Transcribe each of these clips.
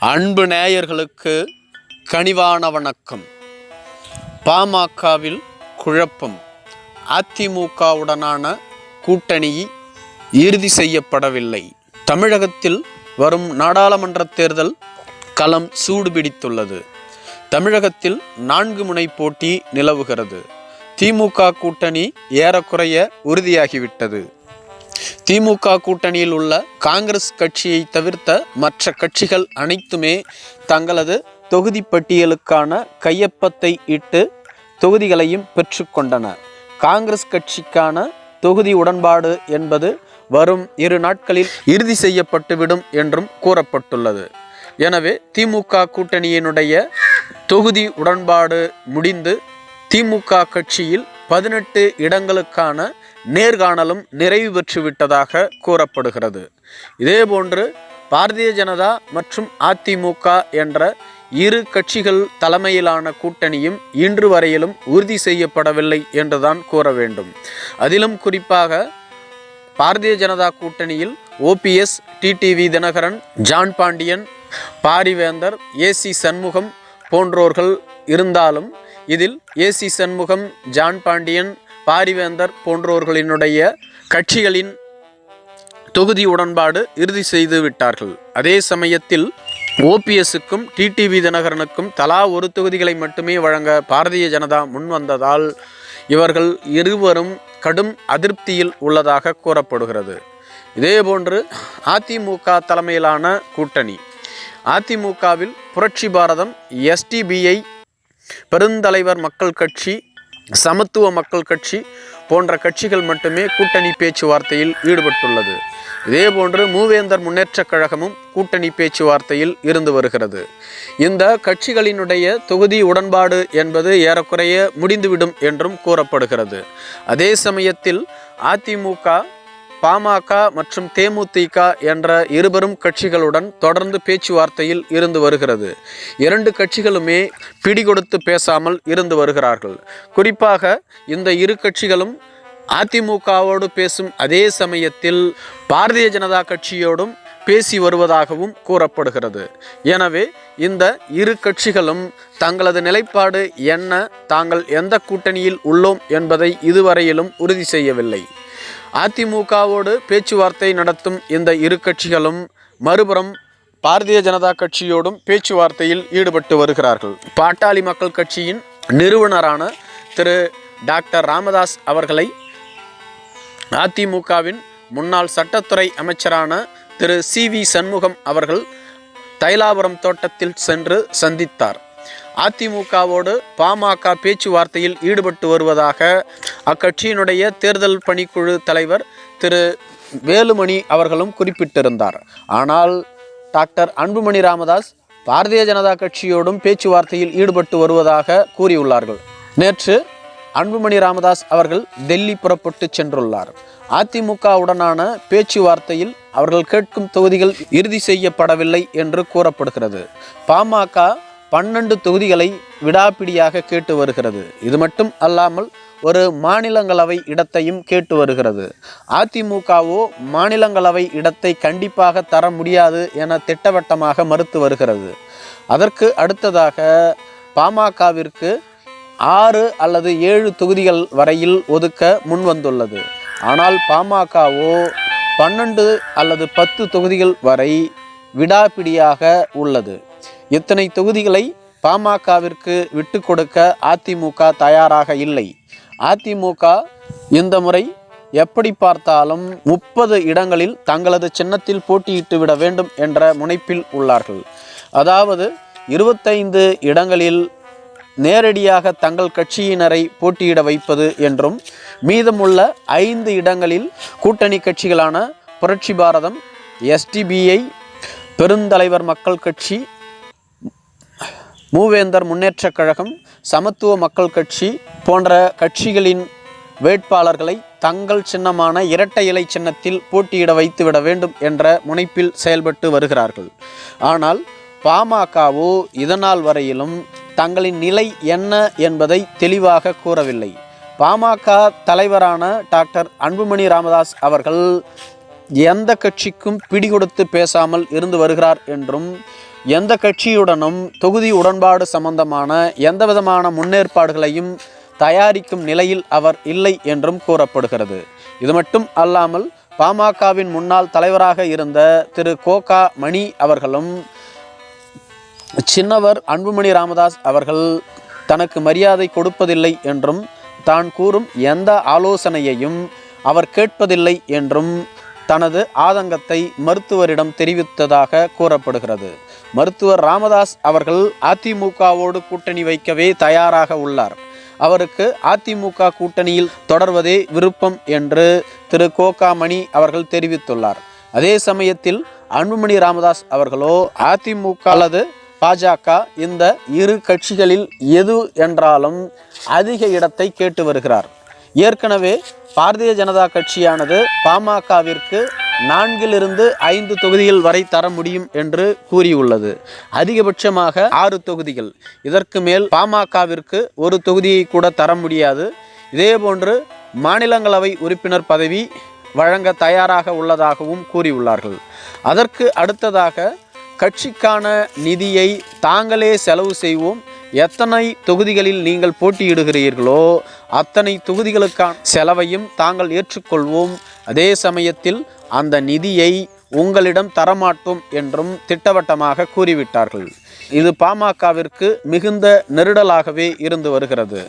அன்பு நேயர்களுக்கு கனிவான வணக்கம். பாமகவில் குழப்பம். அதிமுகவுடனான கூட்டணி இறுதி செய்யப்படவில்லை. தமிழகத்தில் வரும் நாடாளுமன்ற தேர்தல் களம் சூடுபிடித்துள்ளது தமிழகத்தில் நான்கு முனை போட்டி நிலவுகிறது. திமுக கூட்டணி ஏறக்குறைய உறுதியாகிவிட்டது. திமுக கூட்டணியில் உள்ள காங்கிரஸ் கட்சியை தவிர்த்த மற்ற கட்சிகள் அனைத்துமே தங்களது தொகுதி பட்டியலுக்கான கையொப்பத்தை இட்டு தொகுதிகளையும் பெற்றுக்கொண்டன காங்கிரஸ் கட்சிக்கான தொகுதி உடன்பாடு என்பது வரும் இரு நாட்களில் இறுதி செய்யப்பட்டுவிடும் என்றும் கூறப்பட்டுள்ளது. எனவே திமுக கூட்டணியினுடைய தொகுதி உடன்பாடு முடிந்து திமுக கட்சியில் பதினெட்டு இடங்களுக்கான நேர்காணலும் நிறைவு பெற்றுவிட்டதாக கூறப்படுகிறது. இதேபோன்று பாரதிய ஜனதா மற்றும் அதிமுக என்ற இரு கட்சிகள் தலைமையிலான கூட்டணியும் இன்று வரையிலும் உறுதி செய்யப்படவில்லை என்றுதான் கூற வேண்டும். அதிலும் குறிப்பாக பாரதிய ஜனதா கூட்டணியில் OPS TTV Dhinakaran John Pandian Parivendhar AC Shanmugam போன்றோர்கள் இருந்தாலும் இதில் ஏசி சண்முகம் ஜான் பாண்டியன் பாரிவேந்தர் போன்றோர்களினுடைய கட்சிகளின் தொகுதி உடன்பாடு இறுதி செய்து விட்டார்கள். அதே சமயத்தில் ஓபிஎஸ்ஸுக்கும் டிடிவி தினகரனுக்கும் தலா ஒரு தொகுதிகளை மட்டுமே வழங்க பாரதிய ஜனதா முன் வந்ததால் இவர்கள் இருவரும் கடும் அதிருப்தியில் உள்ளதாக கூறப்படுகிறது. இதேபோன்று அதிமுக தலைமையிலான கூட்டணி. அதிமுகவில் புரட்சி பாரதம் எஸ்டிபிஐ பெருந்தலைவர் மக்கள் கட்சி சமத்துவ மக்கள் கட்சி போன்ற கட்சிகள் மட்டுமே கூட்டணி பேச்சுவார்த்தையில் ஈடுபட்டுள்ளது. இதேபோன்று மூவேந்தர் முன்னேற்றக் கழகமும் கூட்டணி பேச்சுவார்த்தையில் இருந்து வருகிறது. இந்த கட்சிகளினுடைய தொகுதி உடன்பாடு என்பது ஏறக்குறைய முடிந்துவிடும் என்றும் கூறப்படுகிறது. அதே சமயத்தில் அதிமுக பாமக மற்றும் தேமுதிக என்ற இருபெரும் கட்சிகளுடன் தொடர்ந்து பேச்சுவார்த்தையில் இருந்து வருகிறது. இரண்டு கட்சிகளுமே பிடிகொடுத்து பேசாமல் இருந்து வருகிறார்கள். குறிப்பாக இந்த இரு கட்சிகளும் அதிமுகவோடு பேசும் அதே சமயத்தில் பாரதிய ஜனதா கட்சியோடும் பேசி வருவதாகவும் கூறப்படுகிறது. எனவே இந்த இரு கட்சிகளும் தங்களது நிலைப்பாடு என்ன தாங்கள் எந்த கூட்டணியில் உள்ளோம் என்பதை இதுவரையிலும் உறுதி செய்யவில்லை. அதிமுகவோடு பேச்சுவார்த்தை நடத்தும் இந்த இரு கட்சிகளும் மறுபுறம் பாரதிய ஜனதா கட்சியோடும் பேச்சுவார்த்தையில் ஈடுபட்டு வருகிறார்கள். பாட்டாளி மக்கள் கட்சியின் நிறுவனரான திரு டாக்டர் ராமதாஸ் அவர்களை அதிமுகவின் முன்னாள் சட்டத்துறை அமைச்சரான திரு சி வி சண்முகம் அவர்கள் தைலாபுரம் தோட்டத்தில் சென்று சந்தித்தார். அதிமுகவோடு பாமக பேச்சுவார்த்தையில் ஈடுபட்டு வருவதாக அக்கட்சியினுடைய தேர்தல் பணிக்குழு தலைவர் திரு வேலுமணி அவர்களும் குறிப்பிட்டிருந்தார். ஆனால் டாக்டர் அன்புமணி ராமதாஸ் பாரதிய ஜனதா கட்சியோடும் பேச்சுவார்த்தையில் ஈடுபட்டு வருவதாக கூறியுள்ளார்கள். நேற்று அன்புமணி ராமதாஸ் அவர்கள் டெல்லி புறப்பட்டு சென்றுள்ளார். அதிமுகவுடனான பேச்சுவார்த்தையில் அவர்கள் கேட்கும் தொகுதிகள் இறுதி செய்யப்படவில்லை என்று கூறப்படுகிறது. பாமக பன்னெண்டு தொகுதிகளை விடாப்பிடியாக கேட்டு வருகிறது. இது மட்டும் அல்லாமல் ஒரு மாநிலங்களவை இடத்தையும் கேட்டு வருகிறது. அதிமுகவோ மாநிலங்களவை இடத்தை கண்டிப்பாக தர முடியாது என திட்டவட்டமாக மறுத்து வருகிறது. அதற்கு அடுத்ததாக பாமகவிற்கு ஆறு அல்லது ஏழு தொகுதிகள் வரையில் ஒதுக்க முன்வந்துள்ளது ஆனால் பாமகவோ பன்னெண்டு அல்லது பத்து தொகுதிகள் வரை விடாப்பிடியாக உள்ளது. இத்தனை தொகுதிகளை பாமகவிற்கு விட்டு கொடுக்க அதிமுக தயாராக இல்லை? அதிமுக இந்த முறை எப்படி பார்த்தாலும் முப்பது இடங்களில் தங்களது சின்னத்தில் போட்டியிட்டு விட வேண்டும் என்ற முனைப்பில் உள்ளார்கள். அதாவது இருபத்தைந்து இடங்களில் நேரடியாக தங்கள் கட்சியினரை போட்டியிட வைப்பது என்றும் மீதமுள்ள ஐந்து இடங்களில் கூட்டணி கட்சிகளான புரட்சி பாரதம் எஸ்டிபிஐ பெருந்தலைவர் மக்கள் கட்சி மூவேந்தர் முன்னேற்றக் கழகம் சமத்துவ மக்கள் கட்சி போன்ற கட்சிகளின் வேட்பாளர்களை தங்கள் சின்னமான இரட்டை இலை சின்னத்தில் போட்டியிட வைத்துவிட வேண்டும் என்ற முனைப்பில் செயல்பட்டு வருகிறார்கள். ஆனால் பாமகவோ இதனால் வரையிலும் தங்களின் நிலை என்ன என்பதை தெளிவாக கூறவில்லை. பாமக தலைவரான டாக்டர் அன்புமணி ராமதாஸ் அவர்கள் எந்த கட்சிக்கும் பிடிகொடுத்து பேசாமல் இருந்து வருகிறார் என்றும் எந்த கட்சியுடனும் தொகுதி உடன்பாடு சம்பந்தமான எந்தவிதமான முன்னேற்பாடுகளையும் தயாரிக்கும் நிலையில் அவர் இல்லை என்றும் கூறப்படுகிறது. இது மட்டும் அல்லாமல் பாமகவின் முன்னாள் தலைவராக இருந்த திரு கோகா மணி அவர்களும் சின்னவர் அன்புமணி ராமதாஸ் அவர்கள் தனக்கு மரியாதை கொடுப்பதில்லை என்றும் தான் கூறும் எந்த ஆலோசனையையும் அவர் கேட்பதில்லை என்றும் தனது ஆதங்கத்தை மருத்துவரிடம் தெரிவித்ததாக கூறப்படுகிறது. மருத்துவர் ராமதாஸ் அவர்கள் அதிமுகவோடு கூட்டணி வைக்கவே தயாராக உள்ளார். அவருக்கு அதிமுக கூட்டணியில் தொடர்வதே விருப்பம் என்று திரு கோகாமணி அவர்கள் தெரிவித்துள்ளார். அதே சமயத்தில் அன்புமணி ராமதாஸ் அவர்களோ அதிமுக அல்லது பாஜக இந்த இரு கட்சிகளில் எது என்றாலும் அதிக இடத்தை கேட்டு வருகிறார். ஏற்கனவே பாரதிய ஜனதா கட்சியானது பாமகவிற்கு நான்கிலிருந்து ஐந்து தொகுதிகள் வரை தர முடியும் என்று கூறியுள்ளது. அதிகபட்சமாக ஆறு தொகுதிகள். இதற்கு மேல் பாமகவிற்கு ஒரு தொகுதியை கூட தர முடியாது. இதேபோன்று மாநிலங்களவை உறுப்பினர் பதவி வழங்க தயாராக உள்ளதாகவும் கூறியுள்ளார்கள். அதற்கு அடுத்ததாக கட்சிக்கான நிதியை தாங்களே செலவு செய்வோம். எத்தனை தொகுதிகளில் நீங்கள் போட்டியிடுகிறீர்களோ அத்தனை தொகுதிகளுக்கான செலவையும் தாங்கள் ஏற்றுக்கொள்வோம். அதே சமயத்தில் அந்த நிதியை உங்களிடம் தரமாட்டோம் என்றும் திட்டவட்டமாக கூறிவிட்டார்கள். இது பாமகவிற்கு மிகுந்த நெருடலாகவே இருந்து வருகிறது.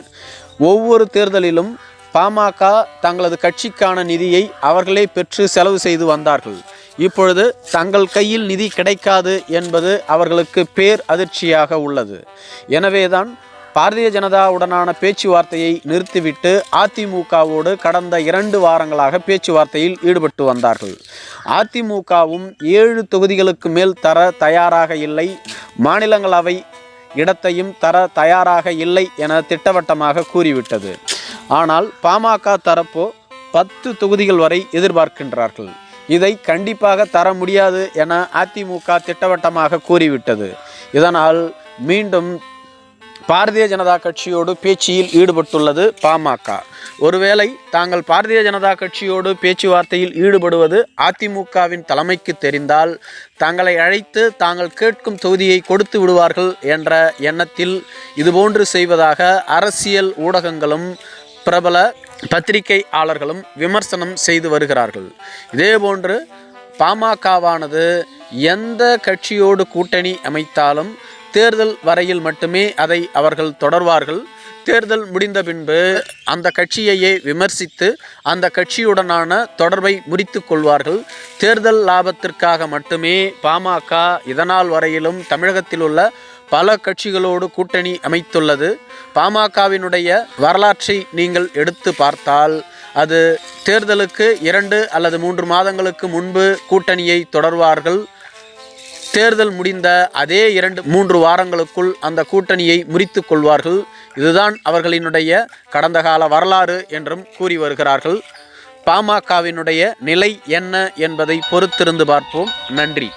ஒவ்வொரு தேர்தலிலும் பாமக தங்களது கட்சிக்கான நிதியை அவர்களே பெற்று செலவு செய்து வந்தார்கள். இப்பொழுது தங்கள் கையில் நிதி கிடைக்காது என்பது அவர்களுக்கு பேர் அதிர்ச்சியாக உள்ளது. எனவேதான் பாரதிய ஜனதாவுடனான பேச்சுவார்த்தையை நிறுத்திவிட்டு அதிமுகவோடு கடந்த இரண்டு வாரங்களாக பேச்சுவார்த்தையில் ஈடுபட்டு வந்தார்கள். அதிமுகவும் ஏழு தொகுதிகளுக்கு மேல் தர தயாராக இல்லை. மாநிலங்களவை இடத்தையும் தர தயாராக இல்லை என திட்டவட்டமாக கூறிவிட்டது. ஆனால் பாமக தரப்போ பத்து தொகுதிகள் வரை எதிர்பார்க்கின்றார்கள். இதை கண்டிப்பாக தர முடியாது என அதிமுக திட்டவட்டமாக கூறிவிட்டது. இதனால் மீண்டும் பாரதிய ஜனதா கட்சியோடு பேச்சியில் ஈடுபட்டுள்ளது பாமக. ஒருவேளை தாங்கள் பாரதிய ஜனதா கட்சியோடு பேச்சுவார்த்தையில் ஈடுபடுவது அதிமுகவின் தலைமைக்கு தெரிந்தால் தங்களை அழைத்து தாங்கள் கேட்கும் தொகுதியை கொடுத்து விடுவார்கள் என்ற எண்ணத்தில் இதுபோன்று செய்வதாக அரசியல் ஊடகங்களும் பிரபல பத்திரிகையாளர்களும் விமர்சனம் செய்து வருகிறார்கள். இதேபோன்று பாமகவானது எந்த கட்சியோடு கூட்டணி அமைத்தாலும் தேர்தல் வரையில் மட்டுமே அதை அவர்கள் தொடர்வார்கள். தேர்தல் முடிந்த பின்பு அந்த கட்சியையே விமர்சித்து அந்த கட்சியுடனான தொடர்பை முறித்து கொள்வார்கள். தேர்தல் லாபத்திற்காக மட்டுமே பாமக இதனால் வரையிலும் தமிழகத்தில் உள்ள பல கட்சிகளோடு கூட்டணி அமைத்துள்ளது. பாமகவினுடைய வரலாற்றை நீங்கள் எடுத்து பார்த்தால் அது தேர்தலுக்கு இரண்டு அல்லது மூன்று மாதங்களுக்கு முன்பு கூட்டணியை தொடர்வார்கள். தேர்தல் முடிந்த அதே இரண்டு மூன்று வாரங்களுக்குள் அந்த கூட்டணியை முறித்து கொள்வார்கள். இதுதான் அவர்களினுடைய கடந்த கால வரலாறு என்றும் கூறி வருகிறார்கள். பாமகவினுடைய நிலை என்ன என்பதை பொறுத்திருந்து பார்ப்போம். நன்றி.